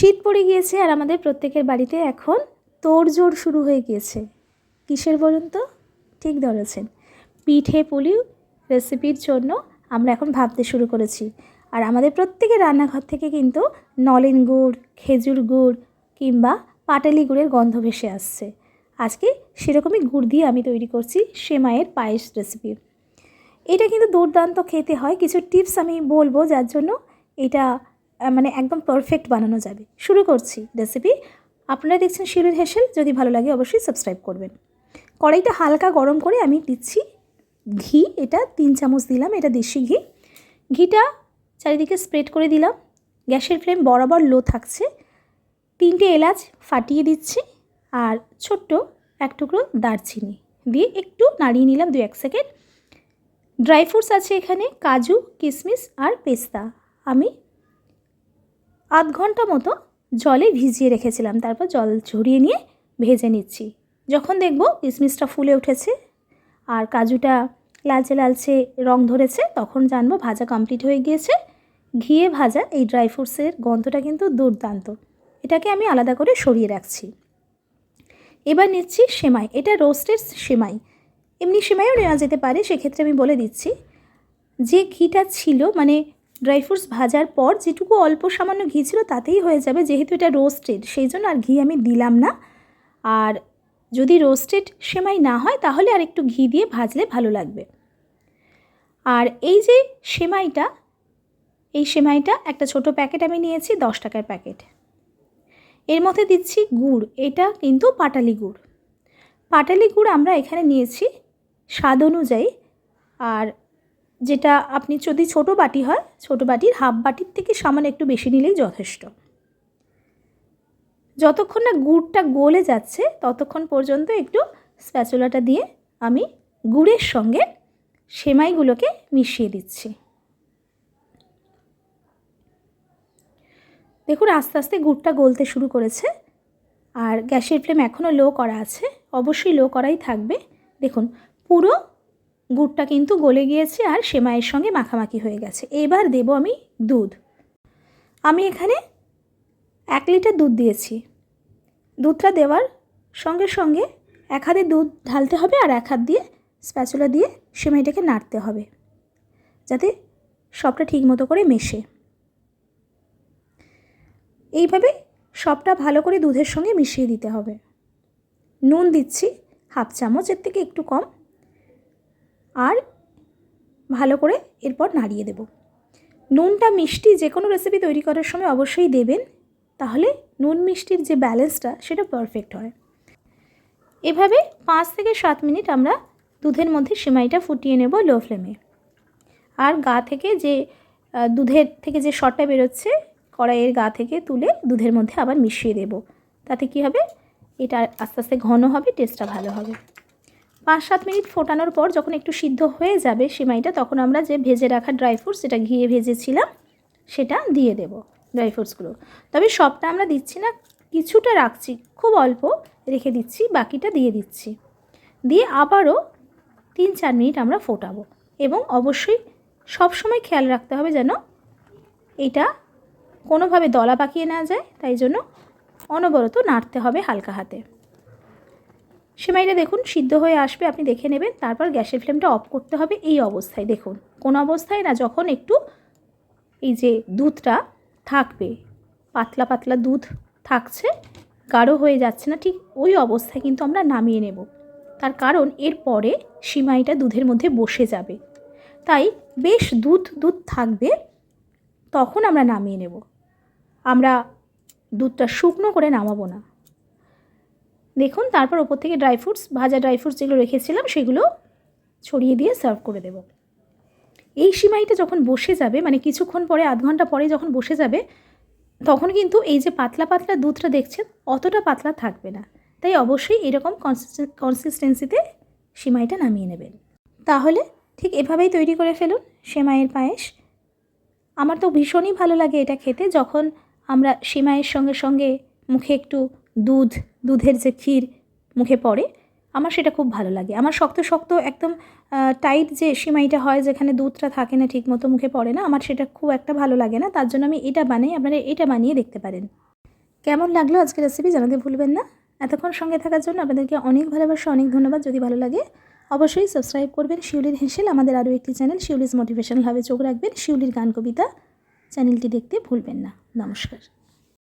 শীত পড়ে গিয়েছে আর আমাদের প্রত্যেকের বাড়িতে এখন তোড়জোড় শুরু হয়ে গিয়েছে। কিসের বলুন তো? ঠিক ধরেছেন। পিঠে পুলি রেসিপির জন্য আমরা এখন ভাবতে শুরু করেছি। আর আমাদের প্রত্যেকের রান্নাঘর থেকে কিন্তু নলেন গুড়, খেজুর গুড় কিংবা পাটালি গুড়ের গন্ধ ভেসে আসছে। আজকে সেরকমই গুড় দিয়ে আমি তৈরি করছি সেমাইয়ের পায়েস রেসিপি এটা কিন্তু দুর্দান্ত খেতে হয়। কিছু টিপস আমি বলব যার জন্য এটা মানে একদম পারফেক্ট বানানো যাবে। শুরু করছি রেসিপি আপনারা দেখছেন শিরুর হেসেল। যদি ভালো লাগে অবশ্যই সাবস্ক্রাইব করবেন। কড়াইটা হালকা গরম করে আমি দিচ্ছি ঘি। এটা তিন চামচ দিলাম, এটা দেশি ঘি। ঘিটা চারিদিকে স্প্রেড করে দিলাম। গ্যাসের ফ্লেম বরাবর লো থাকছে। তিনটে এলাচ ফাটিয়ে দিচ্ছি আর ছোট্ট এক টুকরো দারচিনি দিয়ে একটু নাড়িয়ে নিলাম দু এক সেকেন্ড ড্রাই ফ্রুটস আছে এখানে, কাজু কিশমিশ আর পেস্তা। আমি আধ ঘণ্টা মতো জলে ভিজিয়ে রেখেছিলাম। তারপর জল ঝরিয়ে নিয়ে ভেজে নিচ্ছি। যখন দেখব কিশমিশটা ফুলে উঠেছে আর কাজুটা লালচে লালচে রং ধরেছে, তখন জানব ভাজা কমপ্লিট হয়ে গিয়েছে। ঘিয়ে ভাজা এই ড্রাই ফ্রুটসের গন্ধটা কিন্তু দুর্দান্ত। এটাকে আমি আলাদা করে সরিয়ে রাখছি। এবার নিচ্ছি সেমাই। এটা রোস্টেড সেমাই। এমনি সেমাইও নেওয়া যেতে পারে, সেক্ষেত্রে আমি বলে দিচ্ছি। যে ঘিটা ছিল মানে ড্রাই ফ্রুটস ভাজার পর যেটুকু অল্প সামান্য ঘি ছিল তাতেই হয়ে যাবে, যেহেতু এটা রোস্টেড সেই জন্য আর ঘি আমি দিলাম না। আর যদি রোস্টেড সেমাই না হয়, তাহলে আর একটু ঘি দিয়ে ভাজলে ভালো লাগবে। আর এই যে সেমাইটা, এই সেমাইটা একটা ছোট প্যাকেট আমি নিয়েছি, দশ টাকার প্যাকেট। এর মধ্যে দিচ্ছি গুড়, এটা কিন্তু পাটালি গুড়। পাটালি গুড় আমরা এখানে নিয়েছি, স্বাদ অনুযায়ী। আর যেটা আপনি যদি ছোট বাটি হয়, ছোট বাটির হাফ বাটির থেকে সামান্য একটু বেশি নিলেই যথেষ্ট। যতক্ষণ না গুড়টা গলে যাচ্ছে, ততক্ষণ পর্যন্ত একটু স্প্যাচুলাটা দিয়ে আমি গুড়ের সঙ্গে সেমাইগুলোকে মিশিয়ে দিচ্ছি। দেখুন, আস্তে আস্তে গুড়টা গলতে শুরু করেছে আর গ্যাসের ফ্লেম এখনও লো করা আছে, অবশ্যই লো করাই থাকবে। দেখুন, পুরো গুড়টা কিন্তু গলে গিয়েছে আর সেমাইয়ের সঙ্গে মাখামাখি হয়ে গেছে। এবার দেব আমি দুধ। আমি এখানে এক লিটার দুধ দিয়েছি। দুধটা দেওয়ার সঙ্গে সঙ্গে এক হাতে দুধ ঢালতে হবে আর এক হাত দিয়ে স্প্যাচুলা দিয়ে সেমাইটাকে নাড়তে হবে, যাতে সবটা ঠিক মতো করে মেশে। এইভাবে সবটা ভালো করে দুধের সঙ্গে মিশিয়ে দিতে হবে। নুন দিচ্ছি হাফ চামচ, এর থেকে একটু কম। আর ভালো করে এরপর নাড়িয়ে দেব। নুনটা মিষ্টি যে কোনো রেসিপি তৈরি করার সময় অবশ্যই দেবেন, তাহলে নুন মিষ্টির যে ব্যালেন্সটা সেটা পারফেক্ট হয়। এভাবে পাঁচ থেকে সাত মিনিট আমরা দুধের মধ্যে সিমাইটা ফুটিয়ে নেব লো ফ্লেমে আর গা থেকে যে দুধের থেকে যে শটটা বেরোচ্ছে, কড়াইয়ের গা থেকে তুলে দুধের মধ্যে আবার মিশিয়ে দেব। তাতে কি হবে? এটা আস্তে আস্তে ঘন হবে টেস্টটা ভালো হবে। পাঁচ সাত মিনিট ফোটানোর পর যখন একটু সিদ্ধ হয়ে যাবে সেমাইটা, তখন আমরা যে ভেজে রাখা ড্রাই ফ্রুটস, যেটা ঘিয়ে ভেজেছিলাম, সেটা দিয়ে দেব ড্রাই ফ্রুটসগুলো। তবে সবটা আমরা দিচ্ছি না, কিছুটা রাখছি, খুব অল্প রেখে দিচ্ছি, বাকিটা দিয়ে দিচ্ছি। দিয়ে আবারও তিন চার মিনিট আমরা ফোটাবো এবং অবশ্যই সব সময় খেয়াল রাখতে হবে যেন এটা কোনোভাবে দলা পাকিয়ে না যায়, তাই জন্য অনবরত নাড়তে হবে হালকা হাতে। সেমাইটা দেখুন, সিদ্ধ হয়ে আসবে, আপনি দেখে নেবেন। তারপর গ্যাসের ফ্লেমটা অফ করতে হবে এই অবস্থায়। দেখুন, কোন অবস্থায় না যখন একটু এই যে দুধটা থাকবে, পাতলা পাতলা দুধ থাকছে, গাঢ় হয়ে যাচ্ছে না, ঠিক ওই অবস্থায় কিন্তু আমরা নামিয়ে নেব। তার কারণ এরপরে সিমাইটা দুধের মধ্যে বসে যাবে। তাই বেশ দুধ দুধ থাকবে, তখন আমরা নামিয়ে নেব। আমরা দুধটা শুকনো করে নামাবো না। দেখুন, তারপর ওপর থেকে ড্রাই ফ্রুটস ভাজা ড্রাই ফ্রুটস যেগুলো রেখেছিলাম, সেগুলো ছড়িয়ে দিয়ে সার্ভ করে দেব। এই সিমাইটা যখন বসে যাবে মানে কিছুক্ষণ পরে, আধ ঘণ্টা পরে যখন বসে যাবে, তখন কিন্তু এই যে পাতলা পাতলা দুধটা দেখছেন, অতটা পাতলা থাকবে না। তাই অবশ্যই এরকম কনসিস্টেন্সিতে সিমাইটা নামিয়ে নেবেন। তাহলে ঠিক এভাবেই তৈরি করে ফেলুন সেমাইয়ের পায়েস। আমার তো ভীষণই ভালো লাগে এটা খেতে। যখন আমরা সিমাইয়ের সঙ্গে সঙ্গে মুখে একটু দুধ, দুধের যে ক্ষীর মুখে পড়ে, আমার সেটা খুব ভালো লাগে। আমার শক্ত শক্ত একদম টাইট যে সিমাইটা হয়, যেখানে দুধটা থাকে না ঠিক মতো মুখে পড়ে না, আমার সেটা খুব একটা ভালো লাগে না। তার জন্য আমি এটা বানাই, আপনারা এটা বানিয়ে দেখতে পারেন। কেমন লাগল আজকের রেসিপি জানাতে ভুলবেন না? এতক্ষণ সঙ্গে থাকার জন্য আপনাদেরকে অনেক ভালোবাসা, অনেক ধন্যবাদ। যদি ভালো লাগে, অবশ্যই সাবস্ক্রাইব করবেন। শিউলির হেসেল, আমাদের আরও একটি চ্যানেল শিউলিজ মোটিভেশনালভাবে চোখ রাখবেন। শিউলির গান, কবিতা চ্যানেলটি দেখতে ভুলবেন না। নমস্কার।